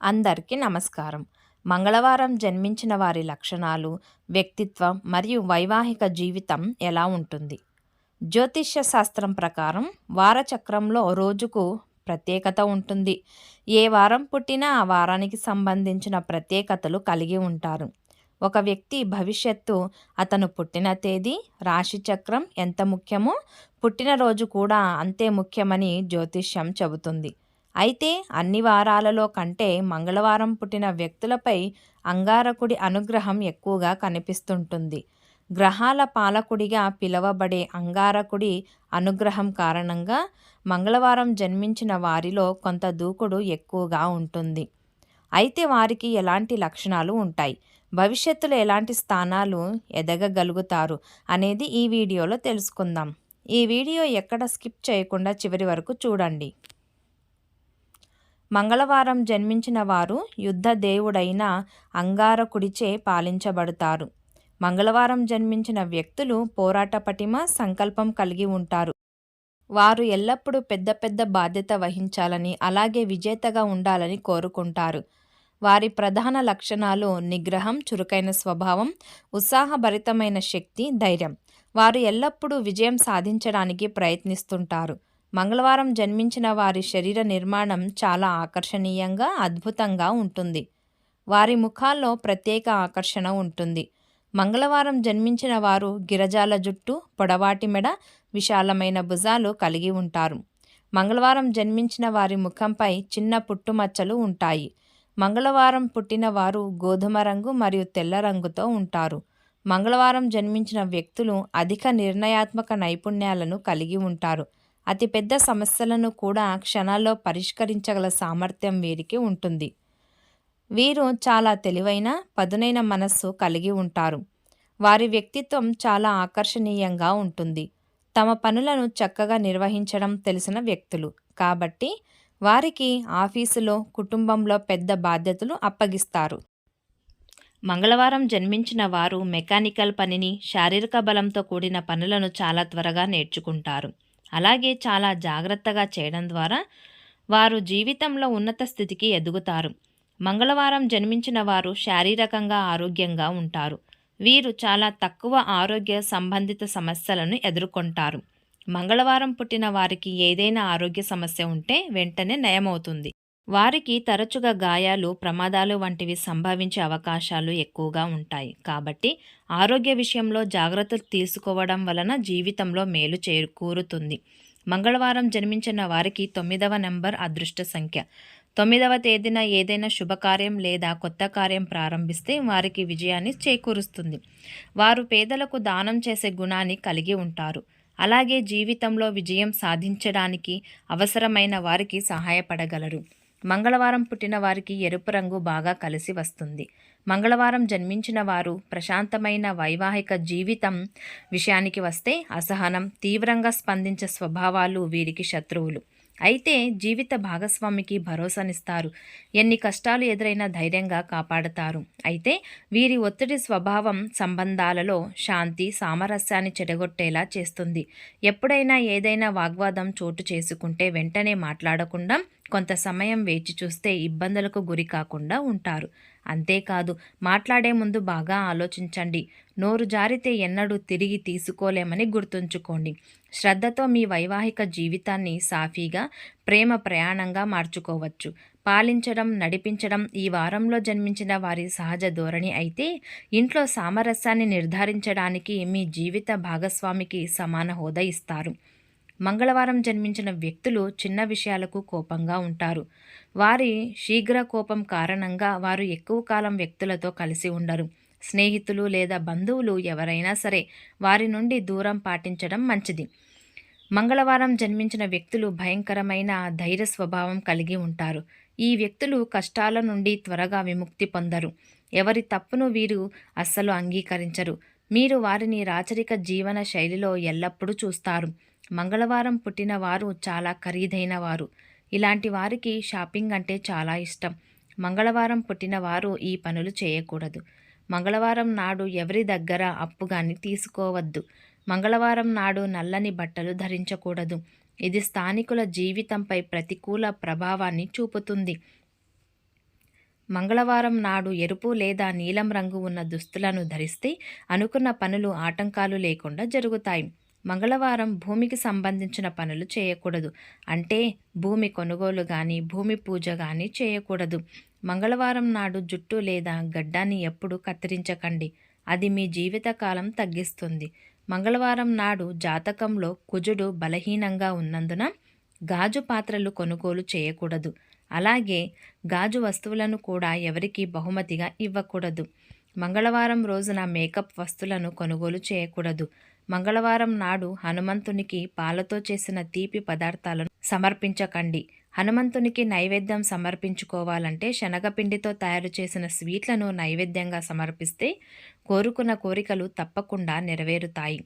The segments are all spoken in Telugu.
అందరికీ నమస్కారం. మంగళవారం జన్మించిన వారి లక్షణాలు వ్యక్తిత్వం మరియు వైవాహిక జీవితం ఎలా ఉంటుంది? జ్యోతిష్య శాస్త్రం ప్రకారం వారచక్రంలో రోజుకు ప్రత్యేకత ఉంటుంది. ఏ వారం పుట్టినా ఆ వారానికి సంబంధించిన ప్రత్యేకతలు కలిగి ఉంటారు. ఒక వ్యక్తి భవిష్యత్తు అతను పుట్టిన తేదీ రాశిచక్రం ఎంత ముఖ్యమో పుట్టినరోజు కూడా అంతే ముఖ్యమని జ్యోతిష్యం చెబుతుంది. అయితే అన్ని వారాలలో కంటే మంగళవారం పుట్టిన వ్యక్తులపై అంగారకుడి అనుగ్రహం ఎక్కువగా కనిపిస్తుంటుంది. గ్రహాల పాలకుడిగా పిలవబడే అంగారకుడి అనుగ్రహం కారణంగా మంగళవారం జన్మించిన వారిలో కొంత దూకుడు ఎక్కువగా ఉంటుంది. అయితే వారికి ఎలాంటి లక్షణాలు ఉంటాయి? భవిష్యత్తులో ఎలాంటి స్థానాలు ఎదగగలుగుతారు? అనేది ఈ వీడియోలో తెలుసుకుందాం. ఈ వీడియో ఎక్కడ స్కిప్ చేయకుండా చివరి వరకు చూడండి. మంగళవారం జన్మించిన వారు యుద్ధ దేవుడైన అంగారకుడిచే పాలించబడతారు. మంగళవారం జన్మించిన వ్యక్తులు పోరాట పటిమ సంకల్పం కలిగి ఉంటారు. వారు ఎల్లప్పుడూ పెద్ద పెద్ద బాధ్యత వహించాలని అలాగే విజేతగా ఉండాలని కోరుకుంటారు. వారి ప్రధాన లక్షణాలు నిగ్రహం చురుకైన స్వభావం ఉత్సాహభరితమైన శక్తి ధైర్యం. వారు ఎల్లప్పుడూ విజయం సాధించడానికి ప్రయత్నిస్తుంటారు. మంగళవారం జన్మించిన వారి శరీర నిర్మాణం చాలా ఆకర్షణీయంగా అద్భుతంగా ఉంటుంది. వారి ముఖాల్లో ప్రత్యేక ఆకర్షణ ఉంటుంది. మంగళవారం జన్మించిన వారు గిరజాల జుట్టు పొడవాటి మెడ విశాలమైన భుజాలు కలిగి ఉంటారు. మంగళవారం జన్మించిన వారి ముఖంపై చిన్న పుట్టుమచ్చలు ఉంటాయి. మంగళవారం పుట్టిన వారు గోధుమ రంగు మరియు తెల్ల రంగుతో ఉంటారు. మంగళవారం జన్మించిన వ్యక్తులు అధిక నిర్ణయాత్మక నైపుణ్యాలను కలిగి ఉంటారు. అతిపెద్ద సమస్యలను కూడా క్షణాల్లో పరిష్కరించగల సామర్థ్యం వీరికి ఉంటుంది. వీరు చాలా తెలివైన పదునైన మనస్సు కలిగి ఉంటారు. వారి వ్యక్తిత్వం చాలా ఆకర్షణీయంగా ఉంటుంది. తమ పనులను చక్కగా నిర్వహించడం తెలిసిన వ్యక్తులు. కాబట్టి వారికి ఆఫీసులో కుటుంబంలో పెద్ద బాధ్యతలు అప్పగిస్తారు. మంగళవారం జన్మించిన వారు మెకానికల్ పనిని శారీరక బలంతో కూడిన పనులను చాలా త్వరగా నేర్చుకుంటారు. అలాగే చాలా జాగ్రత్తగా చేయడం ద్వారా వారు జీవితంలో ఉన్నత స్థితికి ఎదుగుతారు. మంగళవారం జన్మించిన వారు శారీరకంగా ఆరోగ్యంగా ఉంటారు. వీరు చాలా తక్కువ ఆరోగ్య సంబంధిత సమస్యలను ఎదుర్కొంటారు. మంగళవారం పుట్టిన వారికి ఏదైనా ఆరోగ్య సమస్య ఉంటే వెంటనే నయమవుతుంది. వారికి తరచుగా గాయాలు ప్రమాదాలు వంటివి సంభవించే అవకాశాలు ఎక్కువగా ఉంటాయి. కాబట్టి ఆరోగ్య విషయంలో జాగ్రత్తలు తీసుకోవడం వలన జీవితంలో మేలు చేకూరుతుంది. మంగళవారం జన్మించిన వారికి తొమ్మిదవ నెంబర్ అదృష్ట సంఖ్య. తొమ్మిదవ తేదీన ఏదైనా శుభకార్యం లేదా కొత్త కార్యం ప్రారంభిస్తే వారికి విజయాన్ని చేకూరుస్తుంది. వారు పేదలకు దానం చేసే గుణాన్ని కలిగి ఉంటారు. అలాగే జీవితంలో విజయం సాధించడానికి అవసరమైన వారికి సహాయపడగలరు. మంగళవారం పుట్టిన వారికి ఎరుపు రంగు బాగా కలిసి వస్తుంది. మంగళవారం జన్మించిన వారు ప్రశాంతమైన వైవాహిక జీవితం విషయానికి వస్తే అసహనం తీవ్రంగా స్పందించే స్వభావాలు వీరికి శత్రువులు. అయితే జీవిత భాగస్వామికి భరోసానిస్తారు. ఎన్ని కష్టాలు ఎదురైనా ధైర్యంగా కాపాడతారు. అయితే వీరి ఒత్తిడి స్వభావం సంబంధాలలో శాంతి సామరస్యాన్ని చెడగొట్టేలా చేస్తుంది. ఎప్పుడైనా ఏదైనా వాగ్వాదం చోటు చేసుకుంటే వెంటనే మాట్లాడకుండా కొంత సమయం వేచి చూస్తే ఇబ్బందులకు గురి కాకుండా ఉంటారు. అంతేకాదు మాట్లాడే ముందు బాగా ఆలోచించండి. నోరు జారితే ఎన్నడూ తిరిగి తీసుకోలేమని గుర్తుంచుకోండి. శ్రద్ధతో మీ వైవాహిక జీవితాన్ని సాఫీగా ప్రేమ ప్రయాణంగా మార్చుకోవచ్చు. పాలించడం నడిపించడం ఈ వారంలో జన్మించిన వారి సహజ ధోరణి అయితే ఇంట్లో సామరస్యాన్ని నిర్ధారించడానికి మీ జీవిత భాగస్వామికి సమాన హోదా ఇస్తారు. మంగళవారం జన్మించిన వ్యక్తులు చిన్న విషయాలకు కోపంగా ఉంటారు. వారి శీఘ్ర కోపం కారణంగా వారు ఎక్కువ కాలం వ్యక్తులతో కలిసి ఉండరు. స్నేహితులు లేదా బంధువులు ఎవరైనా సరే వారి నుండి దూరం పాటించడం మంచిది. మంగళవారం జన్మించిన వ్యక్తులు భయంకరమైన ధైర్య స్వభావం కలిగి ఉంటారు. ఈ వ్యక్తులు కష్టాల నుండి త్వరగా విముక్తి పొందరు. ఎవరి తప్పును వీరు అస్సలు అంగీకరించరు. మీరు వారిని రాచరిక జీవన శైలిలో ఎల్లప్పుడూ చూస్తారు. మంగళవారం పుట్టిన వారు చాలా ఖరీదైన వారు. ఇలాంటి వారికి షాపింగ్ అంటే చాలా ఇష్టం. మంగళవారం పుట్టిన వారు ఈ పనులు చేయకూడదు. మంగళవారం నాడు ఎవరి దగ్గర అప్పు కానీ తీసుకోవద్దు. మంగళవారం నాడు నల్లని బట్టలు ధరించకూడదు. ఇది స్థానికుల జీవితంపై ప్రతికూల ప్రభావాన్ని చూపుతుంది. మంగళవారం నాడు ఎరుపు లేదా నీలం రంగు ఉన్న దుస్తులను ధరిస్తే అనుకున్న పనులు ఆటంకాలు లేకుండా జరుగుతాయి. మంగళవారం భూమికి సంబంధించిన పనులు చేయకూడదు. అంటే భూమి కొనుగోలు కానీ భూమి పూజ కానీ చేయకూడదు. మంగళవారం నాడు జుట్టు లేదా గడ్డాన్ని ఎప్పుడు కత్తిరించకండి. అది మీ జీవితకాలం తగ్గిస్తుంది. మంగళవారం నాడు జాతకంలో కుజుడు బలహీనంగా ఉన్నందున గాజు పాత్రలు కొనుగోలు చేయకూడదు. అలాగే గాజు వస్తువులను కూడా ఎవరికీ బహుమతిగా ఇవ్వకూడదు. మంగళవారం రోజున మేకప్ వస్తువులను కొనుగోలు చేయకూడదు. మంగళవారం నాడు హనుమంతునికి పాలతో చేసిన తీపి పదార్థాలను సమర్పించకండి. హనుమంతునికి నైవేద్యం సమర్పించుకోవాలంటే శనగపిండితో తయారు చేసిన స్వీట్లను నైవేద్యంగా సమర్పిస్తే కోరుకున్న కోరికలు తప్పకుండా నెరవేరుతాయి.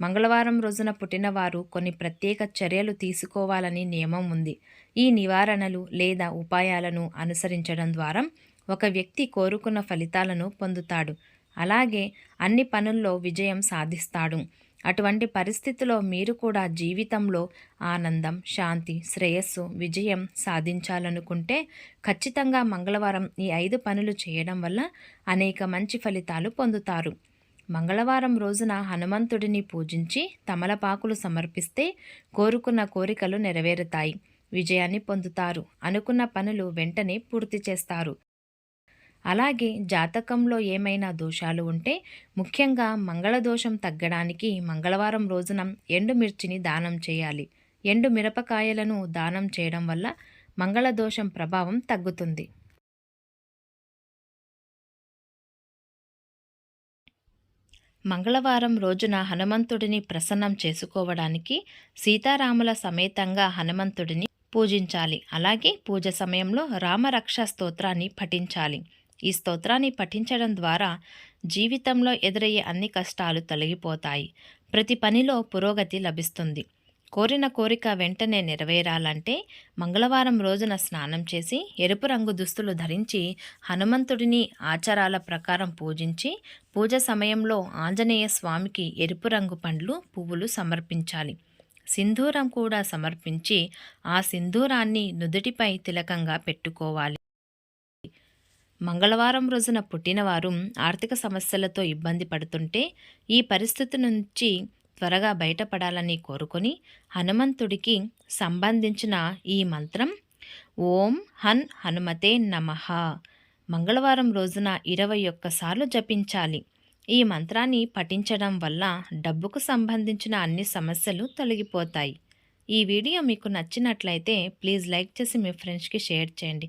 మంగళవారం రోజున పుట్టినవారు కొన్ని ప్రత్యేక చర్యలు తీసుకోవాలని నియమం ఉంది. ఈ నివారణలు లేదా ఉపాయాలను అనుసరించడం ద్వారా ఒక వ్యక్తి కోరుకున్న ఫలితాలను పొందుతాడు. అలాగే అన్ని పనుల్లో విజయం సాధిస్తాడు. అటువంటి పరిస్థితిలో మీరు కూడా జీవితంలో ఆనందం శాంతి శ్రేయస్సు విజయం సాధించాలనుకుంటే ఖచ్చితంగా మంగళవారం ఈ ఐదు పనులు చేయడం వల్ల అనేక మంచి ఫలితాలు పొందుతారు. మంగళవారం రోజున హనుమంతుడిని పూజించి తమలపాకులు సమర్పిస్తే కోరుకున్న కోరికలు నెరవేరుతాయి. విజయాన్ని పొందుతారు. అనుకున్న పనులు వెంటనే పూర్తి చేస్తారు. అలాగే జాతకంలో ఏమైనా దోషాలు ఉంటే ముఖ్యంగా మంగళదోషం తగ్గడానికి మంగళవారం రోజున ఎండుమిర్చిని దానం చేయాలి. ఎండు మిరపకాయలను దానం చేయడం వల్ల మంగళదోషం ప్రభావం తగ్గుతుంది. మంగళవారం రోజున హనుమంతుడిని ప్రసన్నం చేసుకోవడానికి సీతారాముల సమేతంగా హనుమంతుడిని పూజించాలి. అలాగే పూజ సమయంలో రామరక్ష స్తోత్రాన్ని పఠించాలి. ఈ స్తోత్రాన్ని పఠించడం ద్వారా జీవితంలో ఎదురయ్యే అన్ని కష్టాలు తొలగిపోతాయి. ప్రతి పనిలో పురోగతి లభిస్తుంది. కోరిన కోరిక వెంటనే నెరవేరాలంటే మంగళవారం రోజున స్నానం చేసి ఎరుపు రంగు దుస్తులు ధరించి హనుమంతుడిని ఆచారాల ప్రకారం పూజించి పూజ సమయంలో ఆంజనేయ స్వామికి ఎరుపు రంగు పండ్లు పువ్వులు సమర్పించాలి. సింధూరం కూడా సమర్పించి ఆ సింధూరాన్ని నుదుటిపై తిలకంగా పెట్టుకోవాలి. మంగళవారం రోజున పుట్టినవారు ఆర్థిక సమస్యలతో ఇబ్బంది పడుతుంటే ఈ పరిస్థితి నుంచి త్వరగా బయటపడాలని కోరుకొని హనుమంతుడికి సంబంధించిన ఈ మంత్రం ఓం హన్ హనుమతే నమ. మంగళవారం రోజున ఇరవై ఒక్కసార్లు జపించాలి. ఈ మంత్రాన్ని పఠించడం వల్ల డబ్బుకు సంబంధించిన అన్ని సమస్యలు తొలగిపోతాయి. ఈ వీడియో మీకు నచ్చినట్లయితే ప్లీజ్ లైక్ చేసి మీ ఫ్రెండ్స్కి షేర్ చేయండి.